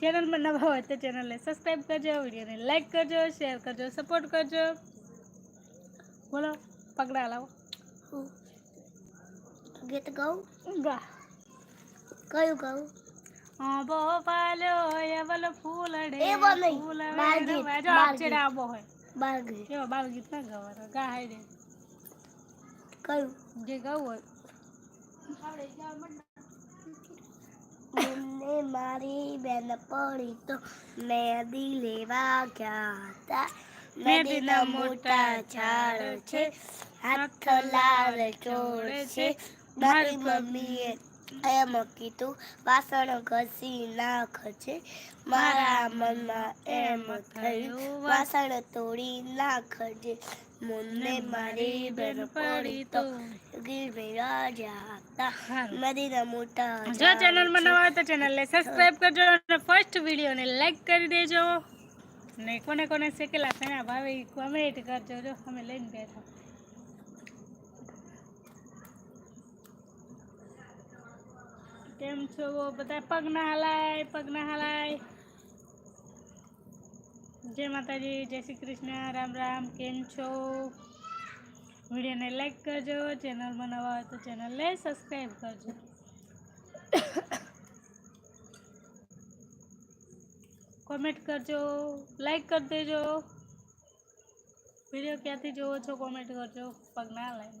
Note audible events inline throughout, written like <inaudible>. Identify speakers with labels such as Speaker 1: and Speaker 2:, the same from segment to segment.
Speaker 1: ચેનલમાં નવા હોય તો ચેનલને સબસ્ક્રાઈબ કરજો વિડીયોને લાઈક કરજો શેર કરજો સપોર્ટ કરજો બોલો પગડા લાવો
Speaker 2: ગીત ગાઉં
Speaker 1: ગા
Speaker 2: કયું ગાઉં
Speaker 1: બોપાલો એવલ ફૂલડે ફૂલડે જો અક્ષર આબો હોય બાળગીત કેવા બાળગીત ના ગાવાનું ગા હાઈ દે
Speaker 2: કયું
Speaker 1: જે ગાવું હોય
Speaker 2: મને મારી બેન પડી તો મેદી લેવા ગયા હતા મેદીના મોટા ઝાડ છે હાથ લાલ ચોર છે મારી મમ્મીએ એમ કીધું વાસણ ઘસી નાખજે મારા મનમાં એમ થયું વાસણ તોડી નાખજે મુન્ને મારી બેન પડી તો ગીરવી
Speaker 1: રાજા
Speaker 2: મદીના મોટા
Speaker 1: જો ચેનલ માં નવા તો ચેનલ ને સબસ્ક્રાઇબ કરજો અને ફર્સ્ટ વિડીયો ને લાઈક કરી દેજો ને કોને કોને શેકેલા સણા ભાવે કોમેન્ટ કરજો જો અમે લઈને બેઠા કેમ છો બધા પગના હલાય પગના હલાય જય માતાજી જય શ્રી કૃષ્ણ રામ રામ કેમ છો વિડીયોને લાઈક કરજો ચેનલમાં નવા હોય તો ચેનલને સબસ્ક્રાઈબ કરજો કોમેન્ટ કરજો લાઈક કરી દેજો વિડીયો ક્યાંથી જોવો છો કોમેન્ટ કરજો પગના હલાય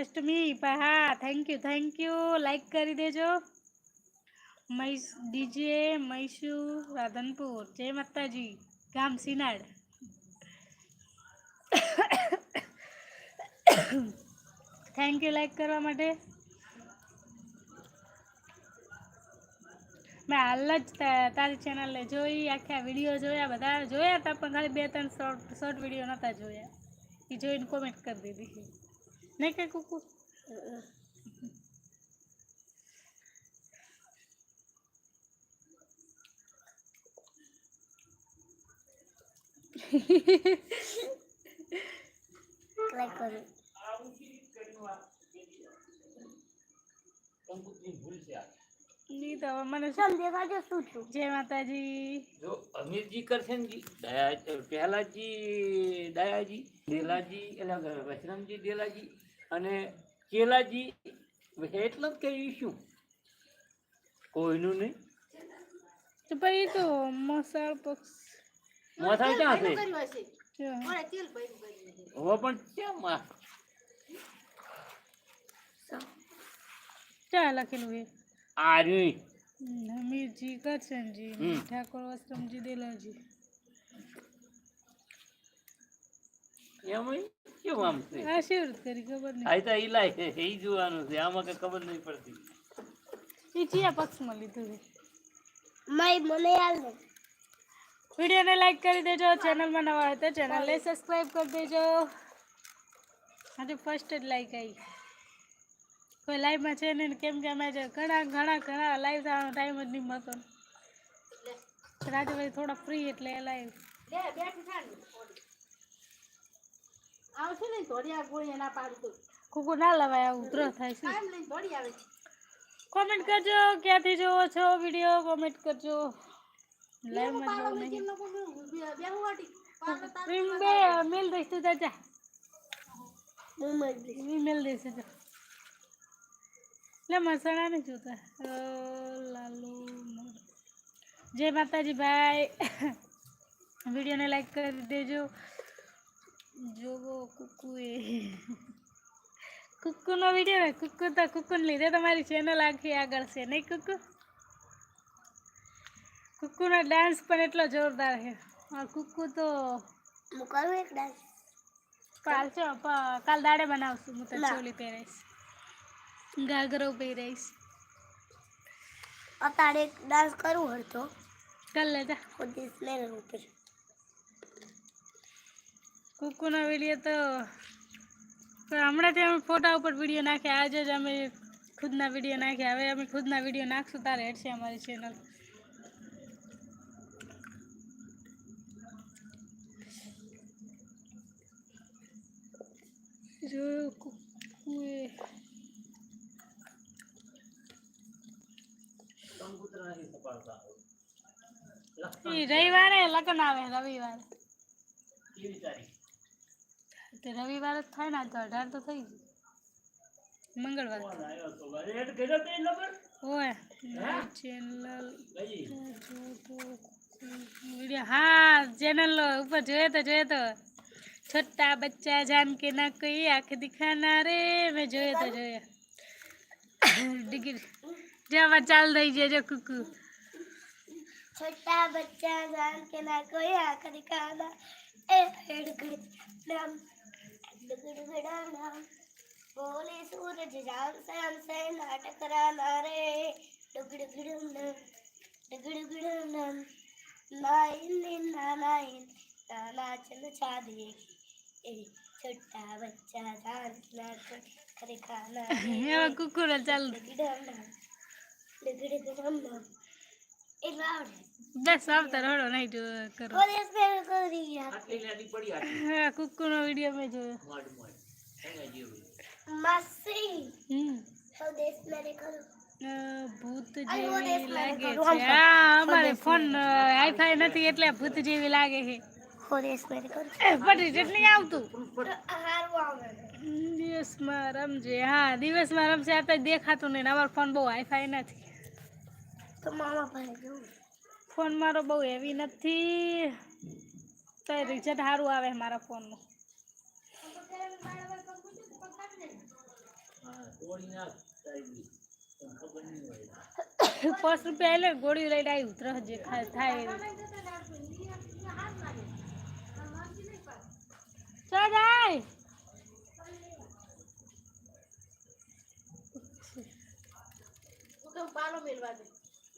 Speaker 1: બસ તમે પાહા thank you thank you like કરી દેજો મહી દીજીય મૈસુરાધનપુર જય માતાજી કામ સિનાળ થેન્ક યુ લાઈક કરવા માટે મે આલત તાજી ચેનલ ને જોઈ આખે વિડિયો જોયા બધા જોયા તા પણ ખાલી બે ત્રણ શોર્ટ શોર્ટ વિડિયો નતા જોયા ઈ જોઈન કમેન્ટ કરી દેવી છે नहीं क्या
Speaker 2: कुकू लाइक
Speaker 1: करो જી તો મને શું
Speaker 2: દેખાજો શું છું
Speaker 1: જય માતાજી
Speaker 3: જો અમીરજી કરશે ને જી દયા પહેલાજી દયાજી દેલાજી એટલે વૈષ્ણવજી દેલાજી અને કેલાજી એટલે જ કહીશું કોઈનું નહીં
Speaker 1: તો ભાઈ તો મસાળ પક્ષ
Speaker 3: મસાળ ક્યાં છે હવે પણ ક્યાં માં
Speaker 1: ક્યાં લખેલું એ
Speaker 3: આર્યું
Speaker 1: હમીરજી કરશનજી ઠાકોર વસ્ત્રમજી દેલાજી
Speaker 3: કેમ એ જોવાનું છે આમાં ખબર નહીં પડતી
Speaker 1: એ ચિયા પક્ષમાં લીધું
Speaker 2: માય મને યાદ
Speaker 1: વિડીયોને કરી દેજો ચેનલમાં નવા હોય તો ચેનલને સબસ્ક્રાઈબ કરી દેજો આજે ફર્સ્ટ જ લાઈક આવી લાઈવમાં છે નહીં કેમ કે ઘણા ઘણા ઘણા લાઈવ થવાનો ટાઈમ જ નહીં મળતો રાજભાઈ થોડા ફ્રી એટલે લાઈવ આવશે ને થોડી આ ગોળી એના પાડી દઉં કુકુ ના લવાય ઉતરો થાય છે કામ લઈને થોડી આવે છે કોમેન્ટ કરજો ક્યાંથી જોવો છો વિડીયો કોમેન્ટ કરજો લાઈવ માં નહીં બે હું બે મેલ દઈશ તું જા
Speaker 2: હું મેલ દઈશ
Speaker 1: મેલ દઈશ જા એટલે મસાણા નહીં જોતા લાલુ જય માતાજી ભાઈ વિડીયોને <laughs> લાઈક કરી દેજો જોવો કુકુએ કુકુનો વિડીયો હોય કુકુ તો કુકુને લીધે તમારી ચેનલ આખી આગળ છે નહીં કુકુ કુકુનો ડાન્સ પણ એટલો જોરદાર છે કુકુ તો
Speaker 2: કરું એક ડાન્સ
Speaker 1: કાલ છો કાલ દાડે બનાવશું હું તો ચોલી પહેરાઈશ ઘાઘરો પહેરાઈશ
Speaker 2: અત્યારે ડાન્સ કરું હડતો
Speaker 1: કર લેતા
Speaker 2: ખુદ સ્નેલ ઉપર
Speaker 1: કુકુના વિડીયો તો હમણાંથી અમે ફોટા ઉપર વિડીયો નાખ્યા આજે જ અમે ખુદના વિડીયો નાખ્યા હવે અમે ખુદના વિડીયો નાખશું તારે હેઠશે અમારી ચેનલ રવિવારે લગ્ન આવે રવિવારે रविवार રવિવાર જ થાય ને તો 18 તો થઈ ગઈ મંગળવાર छोटा बच्चा जान के ना कोई आंख दिखाना रे मैं जोए तो जो डिगिर जा चल दई जे जो कुकु
Speaker 2: छोटा बच्चा जान के ना कोई आंख दिखाना गिड़गिड़ाना बोले सूरज राम से हमसे नाटक कराना रे
Speaker 1: டுகிடுகிடுன்னு டுகிடுகிடுன்னு നായിൻ നാനായിൻ
Speaker 2: നാനാച്ചെന്ന് ചാതി ചുട്ട വച്ച കറി കാണാൻ ടുകിടുകിടുന്നു
Speaker 1: બસ આવતા રડો નહીં જો કરો હા કુકુ નો વિડિયો મેં જોયો
Speaker 3: મોડ મોડ
Speaker 1: અમારે ફોન હાઈફાઈ નથી એટલે ભૂત જેવી લાગે છે દિવસમાં રમજે હા દિવસમાં રમશે આ તો દેખાતું નહીં અમારો ફોન બહુ હાઈફાઈ નથી
Speaker 2: તો મામા પાસે જવું
Speaker 1: ફોન મારો બહુ હેવી નથી તો એ રિઝલ્ટ સારું આવે મારા ફોનનું પાંચ રૂપિયા એટલે ગોળી લઈને આવી ઉતર જે થાય સદાય પાલો મેળવા દે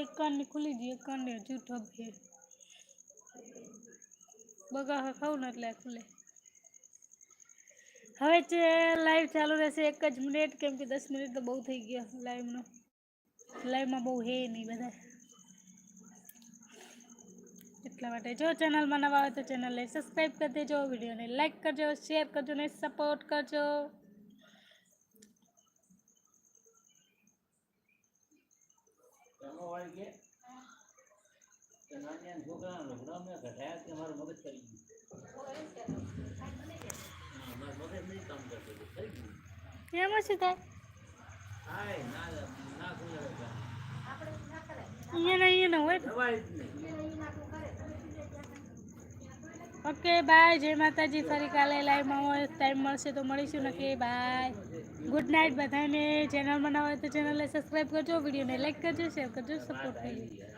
Speaker 1: એક કાનની ખુલી ગઈ એક કાનને હજુ ઢબ છે બગા ખાવ ને એટલે ખુલે હવે જે લાઈવ ચાલુ રહેશે એક જ મિનિટ કેમ કે દસ મિનિટ તો બહુ થઈ ગયા લાઈવનો લાઈવમાં બહુ હે નહીં બધા એટલા માટે જો ચેનલમાં નવા આવે તો ચેનલને સબસ્ક્રાઈબ કરી દેજો વિડીયોને લાઈક કરજો શેર કરજો ને સપોર્ટ કરજો
Speaker 3: નો વાળી કે નાની નાની છોકરા લગડા મેં ઘટાયા કે મારું મગજ કરી ગયું મગજ નહીં કામ કરતો થઈ ગયું
Speaker 1: એમ શું થાય
Speaker 3: હાય ના ના કોઈ
Speaker 1: આપણે ના અહીંયા નહીં હોય
Speaker 3: દવાઈ
Speaker 1: ઓકે બાય જય માતાજી ફરી કાલે લાઈવમાં હોય ટાઈમ મળશે તો મળીશું નક્કી બાય ગુડ નાઇટ બધાને ચેનલ બનાવે તો ચેનલને સબસ્ક્રાઈબ કરજો વિડીયોને લાઈક કરજો શેર કરજો સપોર્ટ કરજો